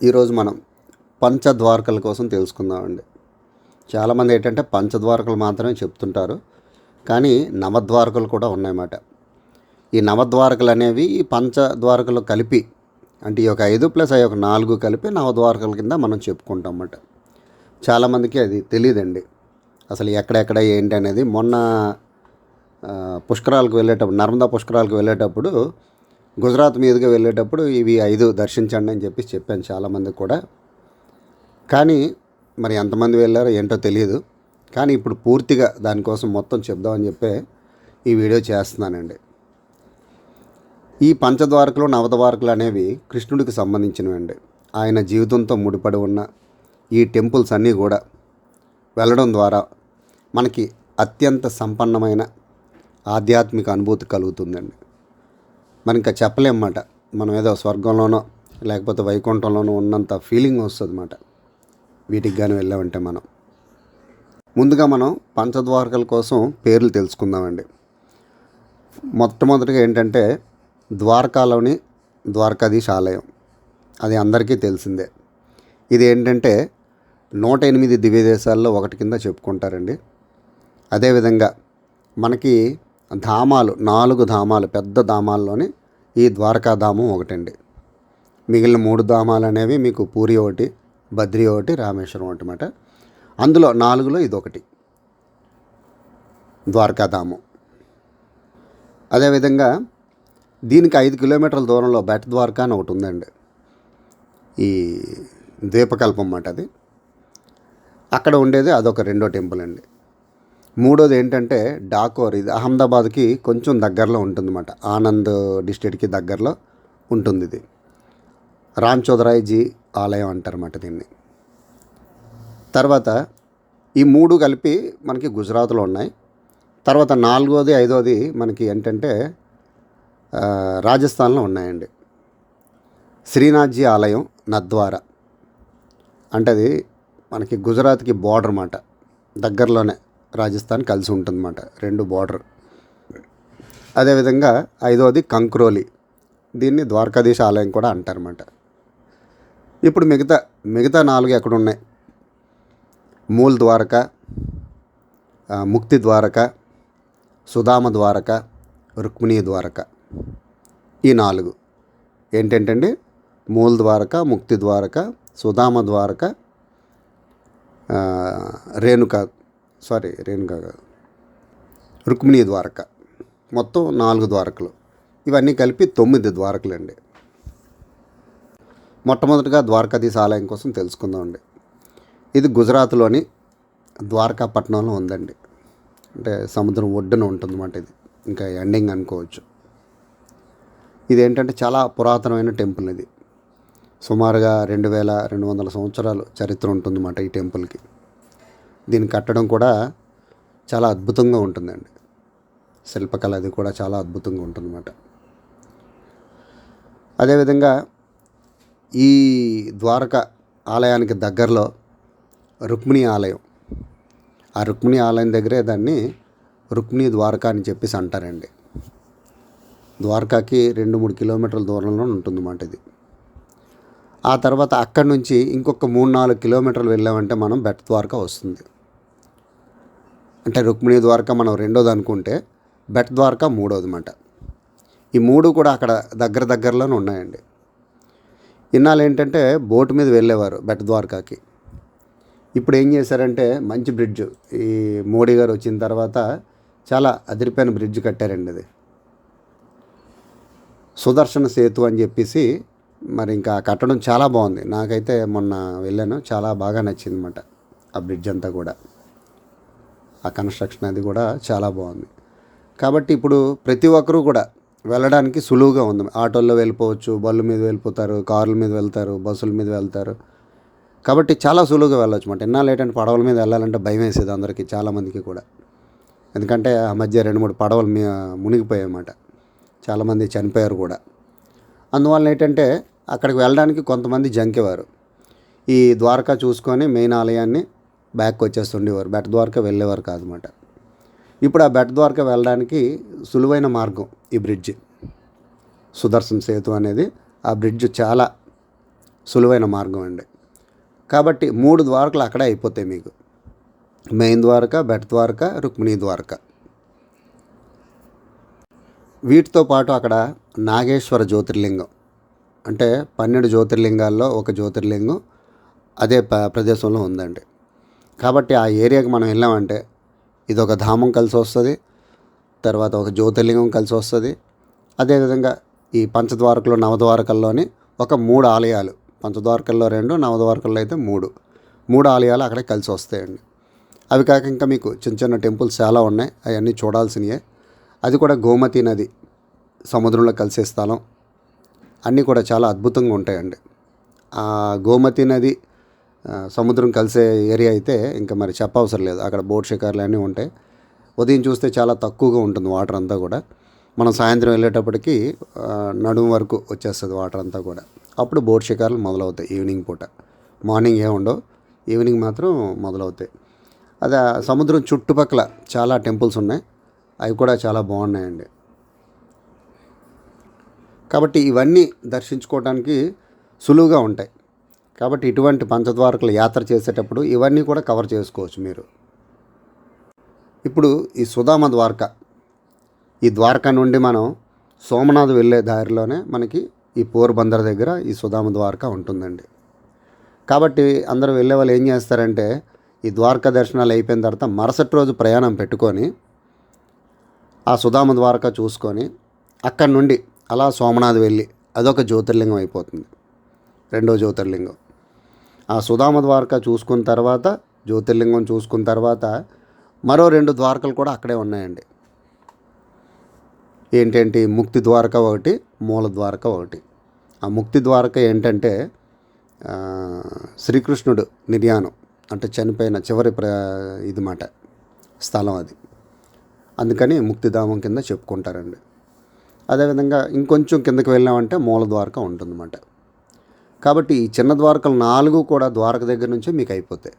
ఈరోజు మనం పంచద్వారకల కోసం తెలుసుకుందామండి. చాలామంది ఏంటంటే పంచద్వారకలు మాత్రమే చెప్తుంటారు. కానీ నవద్వారకలు కూడా ఉన్నాయన్నమాట. ఈ నవద్వారకలు అనేవి ఈ పంచద్వారకలు కలిపి అంటే ఈ యొక్క ఐదు ప్లస్ అవి ఒక నాలుగు కలిపి నవద్వారకల కింద మనం చెప్పుకుంటాం అన్నమాట చాలామందికి అది తెలియదండి అసలు ఎక్కడెక్కడ ఏంటి అనేది మొన్న పుష్కరాలకు వెళ్ళేటప్పుడు నర్మదా పుష్కరాలకు వెళ్ళేటప్పుడు గుజరాత్ మీదుగా వెళ్ళేటప్పుడు ఇవి ఐదు దర్శించండి అని చెప్పి చెప్పాను చాలామందికి కూడా. కానీ మరి ఎంతమంది వెళ్ళారో ఏంటో తెలియదు. కానీ ఇప్పుడు పూర్తిగా దానికోసం మొత్తం చెప్దామని చెప్పే ఈ వీడియో చేస్తున్నానండి. ఈ పంచద్వారకలు నవద్వారకులు అనేవి కృష్ణుడికి సంబంధించినవి అండి ఆయన జీవితంతో ముడిపడి ఉన్న ఈ టెంపుల్స్ అన్నీ కూడా వెళ్ళడం ద్వారా మనకి అత్యంత సంపన్నమైన ఆధ్యాత్మిక అనుభూతి కలుగుతుందండి. మరి ఇంకా చెప్పలేమన్నమాట మనం ఏదో స్వర్గంలోనో లేకపోతే వైకుంఠంలోనో ఉన్నంత ఫీలింగ్ వస్తుంది అన్నమాట వీటికి కానీ వెళ్ళామంటే మనం. ముందుగా మనం పంచద్వారకల కోసం పేర్లు తెలుసుకుందామండి. మొట్టమొదటిగా ఏంటంటే ద్వారకాలోని ద్వారకాధీశ ఆలయం. అది అందరికీ తెలిసిందే. ఇది ఏంటంటే నూట ఎనిమిది దివ్యదేశాల్లో ఒకటి కింద చెప్పుకుంటారండి. అదేవిధంగా మనకి ధామాలు నాలుగు ధామాలు పెద్ద ధామాల్లోని ఈ ద్వారకాధామం ఒకటండి. మిగిలిన మూడు ధామాలు అనేవి మీకు పూరి ఒకటి బద్రి ఒకటి రామేశ్వరం ఒకటి అన్నమాట. అందులో నాలుగులో ఇది ఒకటి ద్వారకాధామం అదేవిధంగా దీనికి ఐదు కిలోమీటర్ల దూరంలో బెట్ ద్వారకా అని ఒకటి ఉందండి. ఈ ద్వీపకల్పం అన్నమాట అది. అక్కడ ఉండేది అదొక రెండో టెంపుల్ అండి. మూడోది ఏంటంటే డాకోర్ ఇది అహ్మదాబాద్కి కొంచెం దగ్గరలో ఉంటుందన్నమాట. ఆనంద్ డిస్ట్రిక్ట్కి దగ్గరలో ఉంటుంది ఇది. రామ్ చౌదరాయ్జీ ఆలయం అంటారన్నమాట దీన్ని. తర్వాత ఈ మూడు కలిపి మనకి గుజరాత్లో ఉన్నాయి. తర్వాత నాలుగోది ఐదోది మనకి ఏంటంటే రాజస్థాన్లో ఉన్నాయండి. శ్రీనాథ్జీ ఆలయం నద్వారా. అంటే అది మనకి గుజరాత్కి బార్డర్ అన్నమాట. దగ్గరలోనే. రాజస్థాన్ కలిసి ఉంటుందన్నమాట రెండు బార్డర్. అదేవిధంగా ఐదవది కంక్రోలి. దీన్ని ద్వారకాధీశ ఆలయం కూడా అంటారన్నమాట. ఇప్పుడు మిగతా మిగతా నాలుగు ఎక్కడ ఉన్నాయి మూల్ ద్వారక ముక్తి ద్వారక సుధామ ద్వారక రుక్మిణీ ద్వారక. ఈ నాలుగు. ఏంటంటండి? మూల్ ద్వారక ముక్తి ద్వారక సుధామ ద్వారక రేణుక సారీ రేణుగా కాదు. రుక్మిణీ ద్వారక. మొత్తం నాలుగు ద్వారకలు. ఇవన్నీ కలిపి తొమ్మిది ద్వారకలు అండి మొట్టమొదటిగా ద్వారకాధీశ ఆలయం కోసం తెలుసుకుందామండి. ఇది గుజరాత్లోని ద్వారకాపట్నంలో ఉందండి. అంటే సముద్రం ఒడ్డున ఉంటుందన్నమాట ఇది. ఇంకా ఎండింగ్ అనుకోవచ్చు. ఇది ఏంటంటే చాలా పురాతనమైన టెంపుల్ ఇది. సుమారుగా రెండు వేల రెండు వందల సంవత్సరాలు చరిత్ర ఉంటుందన్నమాట ఈ టెంపుల్కి. దీన్ని కట్టడం కూడా చాలా అద్భుతంగా ఉంటుందండి. శిల్పకళ అది కూడా చాలా అద్భుతంగా ఉంటుందన్నమాట. అదేవిధంగా ఈ ద్వారక ఆలయానికి దగ్గరలో రుక్మిణి ఆలయం. ఆ రుక్మిణి ఆలయం దగ్గరే దాన్ని రుక్మిణి ద్వారక అని చెప్పేసి అంటారండి. ద్వారకాకి రెండు మూడు కిలోమీటర్ల దూరంలో ఉంటుందన్నమాట ఇది. ఆ తర్వాత అక్కడి నుంచి ఇంకొక మూడు నాలుగు కిలోమీటర్లు వెళ్ళామంటే మనం బెట్ ద్వారక వస్తుంది. అంటే రుక్మిణి ద్వారక మనం రెండోది అనుకుంటే బెట్ ద్వారక మూడోది అనమాట ఈ మూడు కూడా అక్కడ దగ్గర దగ్గరలోనే ఉన్నాయండి. ఇన్నాళ్ళు ఏంటంటే బోటు మీద వెళ్ళేవారు బెట్ ద్వారకాకి. ఇప్పుడు ఏం చేశారంటే మంచి బ్రిడ్జ్. ఈ మోడీ గారు వచ్చిన తర్వాత చాలా అదిరిపోయిన బ్రిడ్జ్ కట్టారండి అది. సుదర్శన సేతు అని చెప్పేసి మరి ఇంకా కట్టడం చాలా బాగుంది. నాకైతే మొన్న వెళ్ళాను చాలా బాగా నచ్చింది అనమాట ఆ బ్రిడ్జ్ అంతా కూడా. ఆ కన్స్ట్రక్షన్ అది కూడా చాలా బాగుంది. కాబట్టి ఇప్పుడు ప్రతి ఒక్కరూ కూడా వెళ్ళడానికి సులువుగా ఉంది. ఆటోల్లో వెళ్ళిపోవచ్చు బళ్ళు మీద వెళ్ళిపోతారు కార్ల మీద వెళ్తారు బస్సుల మీద వెళ్తారు. కాబట్టి చాలా సులువుగా వెళ్ళొచ్చు అనమాట ఎన్నాళ్ళు ఏంటంటే పడవల మీద వెళ్ళాలంటే భయం వేసేది అందరికీ చాలామందికి కూడా. ఎందుకంటే ఆ మధ్య రెండు మూడు పడవలు మీ మునిగిపోయాయి అన్నమాట. చాలామంది చనిపోయారు కూడా. అందువల్ల ఏంటంటే అక్కడికి వెళ్ళడానికి కొంతమంది జంకేవారు. ఈ ద్వారకా చూసుకొని మెయిన్ ఆలయాన్ని బ్యాక్ వచ్చేస్తుండేవారు బెట్ ద్వారక వెళ్ళేవారు కాదనమాట. ఇప్పుడు ఆ బెట్ ద్వారక వెళ్ళడానికి సులువైన మార్గం ఈ బ్రిడ్జ్. సుదర్శన్ సేతు అనేది ఆ బ్రిడ్జ్ చాలా సులువైన మార్గం అండి. కాబట్టి మూడు ద్వారకలు అక్కడే అయిపోతాయి మీకు. మెయిన్ ద్వారక బెట్ ద్వారక రుక్మిణి ద్వారక. వీటితో పాటు అక్కడ నాగేశ్వర జ్యోతిర్లింగం. అంటే పన్నెండు జ్యోతిర్లింగాల్లో ఒక జ్యోతిర్లింగం అదే ప్రదేశంలో ఉందండి. కాబట్టి ఆ ఏరియాకి మనం వెళ్ళామంటే ఇది ఒక ధామం కలిసి వస్తుంది తర్వాత ఒక జ్యోతిర్లింగం కలిసి వస్తుంది. అదేవిధంగా ఈ పంచద్వారకలు నవద్వారకల్లోని ఒక మూడు ఆలయాలు పంచద్వారకల్లో రెండు నవద్వారకల్లో అయితే మూడు మూడు ఆలయాలు అక్కడే కలిసి వస్తాయండి. అవి కాక ఇంకా మీకు చిన్న చిన్న టెంపుల్స్ చాలా ఉన్నాయి అవన్నీ చూడాల్సినవే అది కూడా గోమతి నది సముద్రంలో కలిసే స్థలం అన్నీ కూడా చాలా అద్భుతంగా ఉంటాయండి. ఆ గోమతి నది సముద్రం కలిసే ఏరియా అయితే ఇంకా మరి చెప్పవసరం లేదు. అక్కడ బోట్ షికార్లు అన్నీ ఉంటాయి. ఉదయం చూస్తే చాలా తక్కువగా ఉంటుంది వాటర్ అంతా కూడా. మనం సాయంత్రం వెళ్ళేటప్పటికి నడుము వరకు వచ్చేస్తుంది వాటర్ అంతా కూడా. అప్పుడు బోట్ షికార్లు మొదలవుతాయి ఈవినింగ్ పూట. మార్నింగ్ ఏ ఉండవు. ఈవినింగ్ మాత్రం మొదలవుతాయి. అదే సముద్రం చుట్టుపక్కల చాలా టెంపుల్స్ ఉన్నాయి. అవి కూడా చాలా బాగున్నాయండి. కాబట్టి ఇవన్నీ దర్శించుకోవడానికి సులువుగా ఉంటాయి. కాబట్టి ఇటువంటి పంచద్వారకలు యాత్ర చేసేటప్పుడు ఇవన్నీ కూడా కవర్ చేసుకోవచ్చు మీరు. ఇప్పుడు ఈ సుధామ ద్వారక ఈ ద్వారక నుండి మనం సోమనాథ్ వెళ్ళే దారిలోనే మనకి ఈ పోర్బందర్ దగ్గర ఈ సుధామ ద్వారక ఉంటుందండి. కాబట్టి అందరూ వెళ్ళే వాళ్ళు ఏం చేస్తారంటే ఈ ద్వారకా దర్శనాలు అయిపోయిన తర్వాత మరుసటి రోజు ప్రయాణం పెట్టుకొని ఆ సుధామ ద్వారక చూసుకొని అక్కడి నుండి అలా సోమనాథ్ వెళ్ళి అదొక జ్యోతిర్లింగం అయిపోతుంది. రెండో జ్యోతిర్లింగం. ఆ సుధామ ద్వారక చూసుకున్న తర్వాత జ్యోతిర్లింగం చూసుకున్న తర్వాత మరో రెండు ద్వారకలు కూడా అక్కడే ఉన్నాయండి. ఏంటంటే? ముక్తి ద్వారక ఒకటి మూల ద్వారక ఒకటి. ఆ ముక్తి ద్వారక ఏంటంటే శ్రీకృష్ణుడు నిర్యాణం అంటే చనిపోయిన చివరి ప్ర ఇది మాట స్థలం అది. అందుకని ముక్తిధామం కింద చెప్పుకుంటారండి. అదేవిధంగా ఇంకొంచెం కిందకి వెళ్ళామంటే మూల ద్వారక ఉంటుందన్నమాట. కాబట్టి ఈ చిన్న ద్వారకలు నాలుగు కూడా ద్వారక దగ్గర నుంచే మీకు అయిపోతాయి.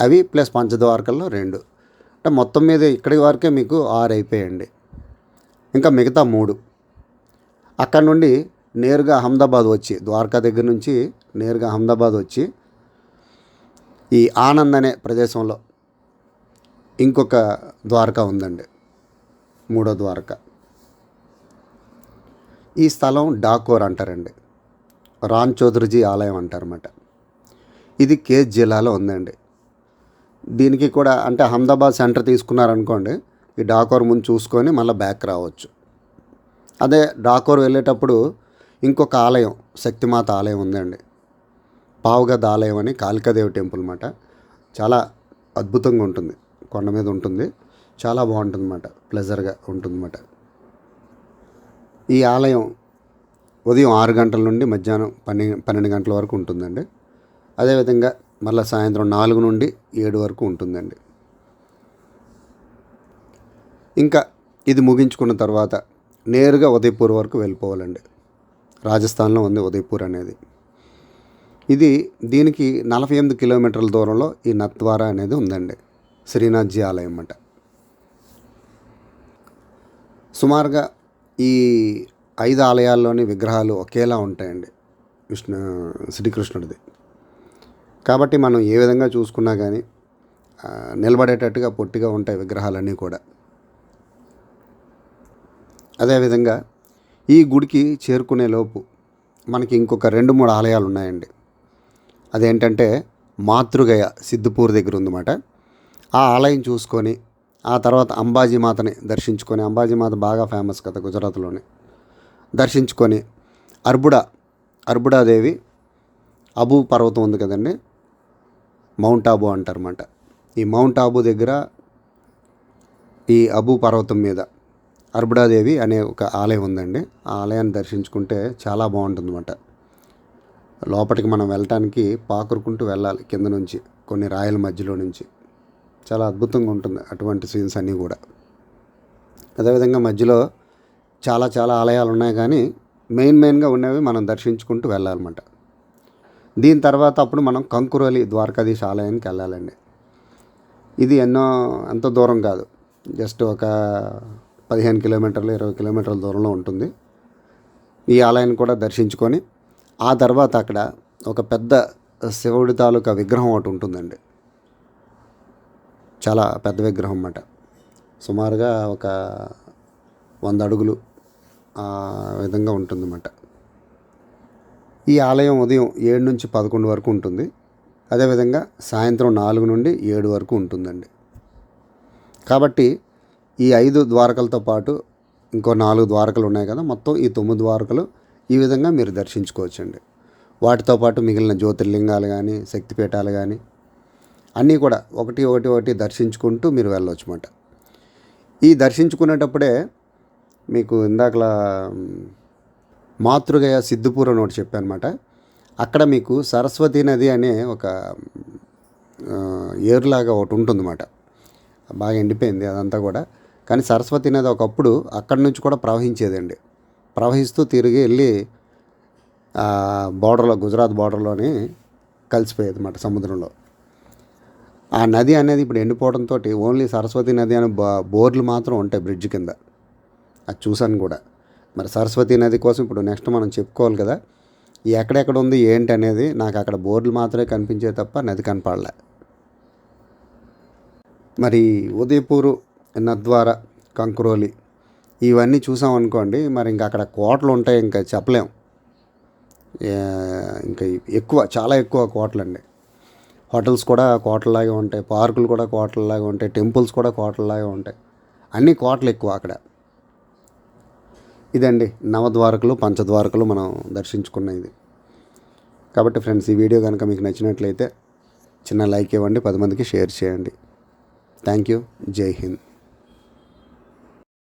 అవి ప్లస్ పంచద్వారకల్లో రెండు. అంటే మొత్తం మీద ఇక్కడి వరకే మీకు ఆరు అయిపోయండి. ఇంకా మిగతా మూడు. అక్కడ నుండి నేరుగా అహ్మదాబాద్ వచ్చి ద్వారకా దగ్గర నుంచి నేరుగా అహ్మదాబాద్ వచ్చి ఈ ఆనంద్ అనే ప్రదేశంలో ఇంకొక ద్వారక ఉందండి. మూడో ద్వారక. ఈ స్థలం డాకోర్ అంటారండి. రామ్ చౌదరిజీ ఆలయం అంటారన్నమాట. ఇది కేజ్ జిల్లాలో ఉందండి. దీనికి కూడా అంటే అహ్మదాబాద్ సెంటర్ తీసుకున్నారనుకోండి ఈ డాకోర్ ముందు చూసుకొని మళ్ళీ బ్యాక్ రావచ్చు. అదే డాకోర్ వెళ్ళేటప్పుడు ఇంకొక ఆలయం శక్తిమాత ఆలయం ఉందండి. పావుగద్ ఆలయం అని కాళికాదేవి టెంపుల్ అన్నమాట. చాలా అద్భుతంగా ఉంటుంది. కొండ మీద ఉంటుంది. చాలా బాగుంటుంది అన్నమాట ప్లెజర్గా ఉంటుందన్నమాట. ఈ ఆలయం ఉదయం ఆరు గంటల నుండి మధ్యాహ్నం పన్నెండు పన్నెండు గంటల వరకు ఉంటుందండి. అదేవిధంగా మళ్ళీ సాయంత్రం నాలుగు నుండి ఏడు వరకు ఉంటుందండి. ఇంకా ఇది ముగించుకున్న తర్వాత నేరుగా ఉదయపూర్ వరకు వెళ్ళిపోవాలండి. రాజస్థాన్లో ఉంది ఉదయపూర్ అనేది. ఇది దీనికి నలభై ఎనిమిది కిలోమీటర్ల దూరంలో ఈ నత్వారా అనేది ఉందండి. శ్రీనాథ్జీ ఆలయం అంట సుమారుగా ఈ ఐదు ఆలయాల్లోని విగ్రహాలు ఒకేలా ఉంటాయండి. విష్ణు శ్రీకృష్ణుడిది. కాబట్టి మనం ఏ విధంగా చూసుకున్నా కానీ నిలబడేటట్టుగా పొట్టిగా ఉంటాయి విగ్రహాలన్నీ కూడా. అదేవిధంగా ఈ గుడికి చేరుకునే లోపు మనకి ఇంకొక రెండు మూడు ఆలయాలు ఉన్నాయండి. అదేంటంటే మాతృగయ సిద్ధిపూర్ దగ్గర ఉందన్నమాట. ఆ ఆలయం చూసుకొని ఆ తర్వాత అంబాజీ మాతని దర్శించుకొని అంబాజీ మాత బాగా ఫేమస్ కదా గుజరాత్లోని. దర్శించుకొని అర్బుడ అర్బుడాదేవి అబు పర్వతం ఉంది కదండి? మౌంట్ ఆబు అంటారన్నమాట. ఈ మౌంట్ ఆబు దగ్గర ఈ అబు పర్వతం మీద అర్బుడాదేవి అనే ఒక ఆలయం ఉందండి. ఆ ఆలయాన్ని దర్శించుకుంటే చాలా బాగుంటుందన్నమాట. లోపలికి మనం వెళ్ళటానికి పాకురుకుంటూ వెళ్ళాలి కింద నుంచి కొన్ని రాయల మధ్యలో నుంచి. చాలా అద్భుతంగా ఉంటుంది అటువంటి సీన్స్ అన్నీ కూడా. అదేవిధంగా మధ్యలో చాలా చాలా ఆలయాలు ఉన్నాయి కానీ మెయిన్ మెయిన్గా ఉన్నవి మనం దర్శించుకుంటూ వెళ్ళాలన్నమాట. దీని తర్వాత అప్పుడు మనం కంకురోలి ద్వారకాధీశ ఆలయానికి వెళ్ళాలండి. ఇది ఎన్నో అంత దూరం కాదు. జస్ట్ ఒక పదిహేను కిలోమీటర్లు ఇరవై కిలోమీటర్ల దూరంలో ఉంటుంది. ఈ ఆలయాన్ని కూడా దర్శించుకొని ఆ తర్వాత అక్కడ ఒక పెద్ద శివుడి తాలూకా విగ్రహం ఒకటి ఉంటుందండి. చాలా పెద్ద విగ్రహం అన్నమాట. సుమారుగా ఒక వంద అడుగులు విధంగా ఉంటుందన్నమాట. ఈ ఆలయం ఉదయం ఏడు నుంచి పదకొండు వరకు ఉంటుంది. అదేవిధంగా సాయంత్రం నాలుగు నుండి ఏడు వరకు ఉంటుందండి. కాబట్టి ఈ ఐదు ద్వారకలతో పాటు ఇంకో నాలుగు ద్వారకలు ఉన్నాయి కదా మొత్తం ఈ తొమ్మిది ద్వారకలు ఈ విధంగా మీరు దర్శించుకోవచ్చండి. వాటితో పాటు మిగిలిన జ్యోతిర్లింగాలు కానీ శక్తిపీఠాలు కానీ అన్నీ కూడా ఒకటి ఒకటి ఒకటి దర్శించుకుంటూ మీరు వెళ్ళవచ్చు అన్నమాట. ఈ దర్శించుకునేటప్పుడే మీకు ఇందాకలా మాతృగయ సిద్ధుపూర్ అని ఒకటి చెప్పాను అనమాట అక్కడ మీకు సరస్వతి నది అనే ఒక ఆ, ఏరులాగా ఒకటి ఉంటుందన్నమాట. బాగా ఎండిపోయింది అదంతా కూడా. కానీ సరస్వతి నది ఒకప్పుడు అక్కడి నుంచి కూడా ప్రవహించేదండి. ప్రవహిస్తూ తిరిగి వెళ్ళి బార్డర్లో గుజరాత్ బార్డర్లోని కలిసిపోయేది అన్నమాట సముద్రంలో. ఆ నది అనేది ఇప్పుడు ఎండిపోవడంతో ఓన్లీ సరస్వతి నది అనే బోర్లు మాత్రం ఉంటాయి బ్రిడ్జ్ కింద. అది చూశాను కూడా. మరి సరస్వతి నది కోసం ఇప్పుడు నెక్స్ట్ మనం చెప్పుకోవాలి కదా ఎక్కడెక్కడ ఉంది ఏంటి అనేది నాకు అక్కడ బోర్డులు మాత్రమే కనిపించే తప్ప నది కనపడలే. మరి ఉదయపూరు నద్వార కంకురోలి ఇవన్నీ చూసాం అనుకోండి మరి ఇంకా అక్కడ కోటలు ఉంటాయి ఇంకా చెప్పలేం. ఇంకా ఎక్కువ చాలా ఎక్కువ కోటలు అండి హోటల్స్ కూడా కోటల్లాగే ఉంటాయి పార్కులు కూడా కోటల్లాగా ఉంటాయి టెంపుల్స్ కూడా కోటల్లాగా ఉంటాయి. అన్ని కోటలు ఎక్కువ అక్కడ. ఇదండి నవద్వారకులు పంచద్వారకులు మనం దర్శించుకున్న ఇది. కాబట్టి ఫ్రెండ్స్ ఈ వీడియో కనుక మీకు నచ్చినట్లయితే చిన్న లైక్ ఇవ్వండి పది మందికి షేర్ చేయండి. Thank you. జై హింద్.